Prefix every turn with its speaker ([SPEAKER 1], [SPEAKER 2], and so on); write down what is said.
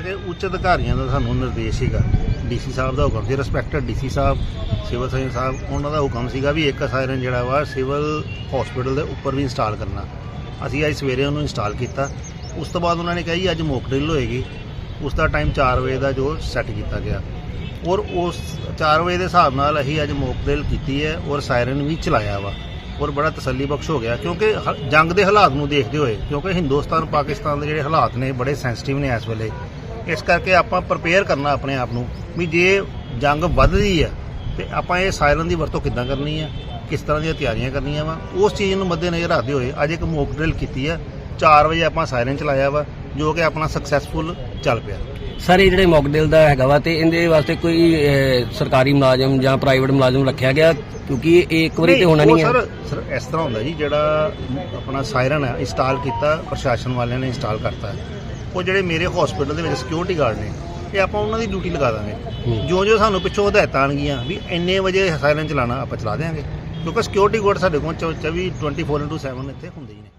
[SPEAKER 1] ਕਿ ਉੱਚ ਅਧਿਕਾਰੀਆਂ ਦਾ ਸਾਨੂੰ ਨਿਰਦੇਸ਼ ਸੀਗਾ। ਡੀਸੀ ਸਾਹਿਬ ਦਾ ਹੁਕਮ ਸੀ ਰਿਸਪੈਕਟਡ ਡੀਸੀ ਸਾਹਿਬ, ਸਿਵਲ ਸਰਜਨ ਸਾਹਿਬ, ਉਹਨਾਂ ਦਾ ਹੁਕਮ ਸੀਗਾ ਵੀ ਇੱਕ ਸਾਇਰਨ ਜਿਹੜਾ ਵਾ ਸਿਵਲ ਹਸਪੀਟਲ ਦੇ ਉੱਪਰ ਵੀ ਇੰਸਟਾਲ ਕਰਨਾ। ਅਸੀਂ ਅੱਜ ਸਵੇਰੇ ਉਹਨੂੰ ਇੰਸਟਾਲ ਕੀਤਾ। ਉਸ ਤੋਂ ਬਾਅਦ ਉਹਨਾਂ ਨੇ ਕਿਹਾ ਜੀ, ਅੱਜ ਮੋਕ ਡਰਿਲ ਹੋਏਗੀ। ਉਸ ਦਾ ਟਾਈਮ 4 ਵਜੇ ਦਾ ਜੋ ਸੈੱਟ ਕੀਤਾ ਗਿਆ। ਔਰ ਉਸ 4 ਵਜੇ ਦੇ ਹਿਸਾਬ ਨਾਲ ਅਸੀਂ ਅੱਜ ਮੋਕ ਡਰਿਲ ਕੀਤੀ ਹੈ ਔਰ ਸਾਇਰਨ ਵੀ ਚਲਾਇਆ ਵਾ। ਔਰ ਬੜਾ ਤਸੱਲੀ ਬਖਸ਼ ਹੋ ਗਿਆ, ਕਿਉਂਕਿ ਹ- ਜੰਗ ਦੇ ਹਾਲਾਤ ਨੂੰ ਦੇਖਦੇ ਹੋਏ, ਕਿਉਂਕਿ ਹਿੰਦੁਸਤਾਨ ਪਾਕਿਸਤਾਨ ਦੇ ਜਿਹੜੇ ਹਾਲਾਤ ਨੇ, ਬੜੇ ਸੈਂਸਿਟਿਵ ਨੇ ਇਸ ਵੇਲੇ। ਇਸ ਕਰਕੇ ਆਪਾਂ ਪ੍ਰਪੇਅਰ ਕਰਨਾ ਆਪਣੇ ਆਪ ਨੂੰ ਵੀ ਜੇ ਜੰਗ ਵੱਧਦੀ ਹੈ ਤੇ ਆਪਾਂ ਇਹ ਸਾਇਰਨ ਦੀ ਵਰਤੋਂ ਕਿੱਦਾਂ ਕਰਨੀ ਹੈ ਕਿਸ ਤਰ੍ਹਾਂ ਦੀਆਂ ਤਿਆਰੀਆਂ ਕਰਨੀਆਂ ਵਾ ਉਸ ਚੀਜ਼ ਨੂੰ ਮੱਦੇਨਜ਼ਰ ਰੱਖਦੇ ਹੋਏ ਅੱਜ ਇੱਕ ਮੋਕ ਡਰਿਲ ਕੀਤੀ ਹੈ 4 ਵਜੇ ਆਪਾਂ ਸਾਇਰਨ ਚਲਾਇਆ ਵਾ ਜੋ ਕਿ ਆਪਣਾ ਸਕਸੈਸਫੁਲ ਚੱਲ ਪਿਆ।
[SPEAKER 2] ਸਰ ਇਹ ਜਿਹੜੇ ਮੌਕਡੇਲ ਦਾ ਹੈਗਾ ਵਾ ਤੇ ਇਹਦੇ ਵਾਸਤੇ ਕੋਈ ਸਰਕਾਰੀ ਮੁਲਾਜ਼ਮ ਜਾਂ ਪ੍ਰਾਈਵੇਟ ਮੁਲਾਜ਼ਮ ਰੱਖਿਆ ਗਿਆ? ਕਿਉਂਕਿ ਇਹ ਇੱਕ ਵਾਰੀ ਤੇ ਹੋਣਾ ਨਹੀਂ ਹੈ
[SPEAKER 1] ਸਰ ਸਰ ਇਸ ਤਰ੍ਹਾਂ ਹੁੰਦਾ ਜੀ ਜਿਹੜਾ ਆਪਣਾ ਸਾਇਰਨ ਹੈ ਇੰਸਟਾਲ ਕੀਤਾ ਪ੍ਰਸ਼ਾਸਨ ਵਾਲਿਆਂ ਨੇ ਇੰਸਟਾਲ ਕਰਤਾ। ਉਹ ਜਿਹੜੇ ਮੇਰੇ ਹਸਪੀਟਲ ਦੇ ਵਿੱਚ ਸਿਕਿਉਰਿਟੀ ਗਾਰਡ ਨੇ ਇਹ ਆਪਾਂ ਉਹਨਾਂ ਦੀ ਡਿਊਟੀ ਲਗਾ ਦਾਂਗੇ। ਜੋ ਜੋ ਸਾਨੂੰ ਪਿੱਛੋਂ ਹਦਾਇਤਾਂ ਆਣਗੀਆਂ ਵੀ ਇੰਨੇ ਵਜੇ ਸਾਇਰਨ ਚਲਾਣਾ ਆਪਾਂ ਚਲਾ ਦਿਆਂਗੇ। ਕਿਉਂਕਿ ਸਿਕਿਉਰਿਟੀ ਗਾਰਡ ਸਾਡੇ ਕੋਲ 24 24/7 ਇੱਥੇ ਹੁੰਦੇ ਹੀ ਨੇ।